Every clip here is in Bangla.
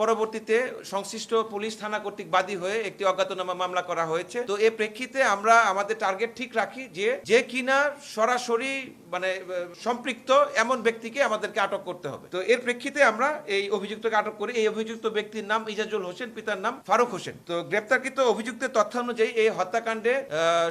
পরবর্তীতে সংশ্লিষ্ট পুলিশ থানা কর্তৃক বাদী হয়ে একটি অজ্ঞাতনামা মামলা করা হয়েছে। তো এ প্রেক্ষিতে আমরা আমাদের টার্গেট ঠিক রাখি যে যে কিনা সরাসরি মানে সম্পৃক্ত এমন ব্যক্তিকে আমাদেরকে আটক করতে হবে। তো এর প্রেক্ষিতে আমরা এই অভিযুক্তকে আটক করি। এই অভিযুক্ত ব্যক্তির নাম ইজাজুল হোসেন, পিতার নাম ফারুক হোসেন। তো গ্রেপ্তারকৃত অভিযুক্তের তথ্য অনুযায়ী এই হত্যাকাণ্ডে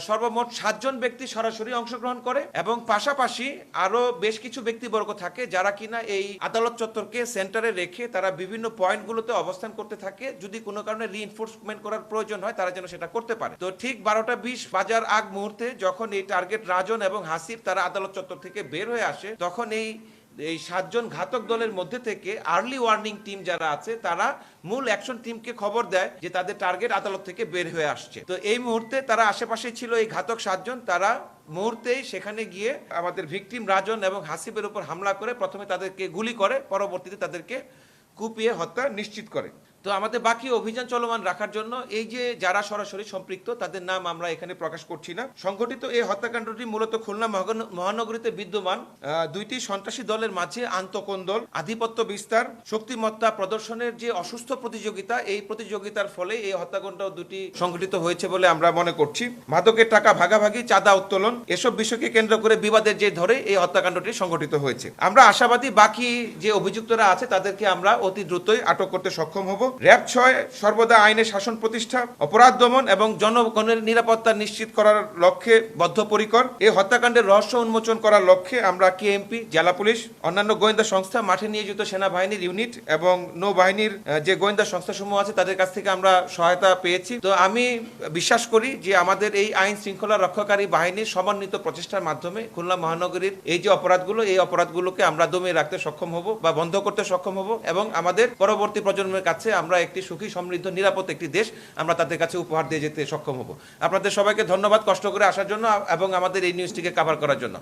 সর্বমোট সাতজন ব্যক্তি সরাসরি অংশগ্রহণ করে এবং পাশাপাশি আরও বেশ কিছু ব্যক্তিবর্গ থাকে যারা কিনা এই আদালত চত্বরকে সেন্টারে রেখে তারা বিভিন্ন পয়েন্টগুলোতে অবস্থান করতে থাকে, যদি কোনো কারণে রিইনফোর্সমেন্ট করার প্রয়োজন হয়, তারা যেন সেটা করতে পারে। তো ঠিক বারোটা বিশ বাজার আগ মুহূর্তে যখন এই টার্গেট রাজন এবং হাসিব তারা আদালত চত্বর থেকে বের হয়ে আসে, তখন এই এই সাতজন ঘাতক দলের মধ্যে থেকে আর্লি ওয়ার্নিং টিম যারা আছে, তারা মূল অ্যাকশন টিমকে খবর দেয় যে তাদের টার্গেট আদালত থেকে বের হয়ে আসছে। তো এই মুহূর্তে তারা আশেপাশে ছিল এই ঘাতক সাতজন, তারা মুহূর্তেই সেখানে গিয়ে আমাদের ভিকটিম রাজন এবং হাসিবের উপর হামলা করে প্রথমে তাদেরকে গুলি করে, পরবর্তীতে তাদেরকে কুপিয়ে হত্যা নিশ্চিত করে তো আমাদের বাকি অভিযান চলমান রাখার জন্য এই যে যারা সরাসরি সম্পৃক্ত, তাদের নাম আমরা এখানে প্রকাশ করছি না। সংগঠিত এই হত্যাকাণ্ডটি মূলত খুলনা মহানগরীতে বিদ্যমান দুইটি সন্ত্রাসী দলের মাঝে আন্তকোন্দল আধিপত্য বিস্তার, শক্তিমত্তা প্রদর্শনের যে অসুস্থ প্রতিযোগিতা, এই প্রতিযোগিতার ফলে এই হত্যাকাণ্ড দুটি সংঘটিত হয়েছে বলে আমরা মনে করছি। মাদকের টাকা ভাগাভাগি, চাঁদা উত্তোলন, এসব বিষয়কে কেন্দ্র করে বিবাদের যে ধরে এই হত্যাকাণ্ডটি সংঘটিত হয়েছে। আমরা আশাবাদী বাকি যে অভিযুক্তরা আছে, তাদেরকে আমরা অতি দ্রুতই আটক করতে সক্ষম হব। র্যাব ছয় সর্বদা আইনের শাসন প্রতিষ্ঠা, অপরাধ দমন এবং জনগণের নিরাপত্তা নিশ্চিত করার লক্ষ্যে বদ্ধপরিকর। এই হত্যাকাণ্ডের রহস্য উন্মোচন করার লক্ষ্যে আমরা কেএমপি, জেলা পুলিশ, অন্যান্য গোয়েন্দা সংস্থা, মাঠে নিয়োজিত সেনাবাহিনীর ইউনিট এবং নৌবাহিনীর যে গোয়েন্দা সংস্থাসমূহ আছে তাদের কাছ থেকে আমরা সহায়তা পেয়েছি। তো আমি বিশ্বাস করি যে আমাদের এই আইন শৃঙ্খলা রক্ষাকারী বাহিনীর সমন্বিত প্রচেষ্টার মাধ্যমে খুলনা মহানগরীর এই যে অপরাধগুলো, এই অপরাধগুলোকে আমরা দমিয়ে রাখতে সক্ষম হব বা বন্ধ করতে সক্ষম হব এবং আমাদের পরবর্তী প্রজন্মের কাছে আমরা একটি সুখী, সমৃদ্ধ, নিরাপদ একটি দেশ, আমরা তাদের কাছে উপহার দিয়ে যেতে সক্ষম হব। আপনাদের সবাইকে ধন্যবাদ কষ্ট করে আসার জন্য এবং আমাদের এই নিউজটিকে কভার করার জন্য।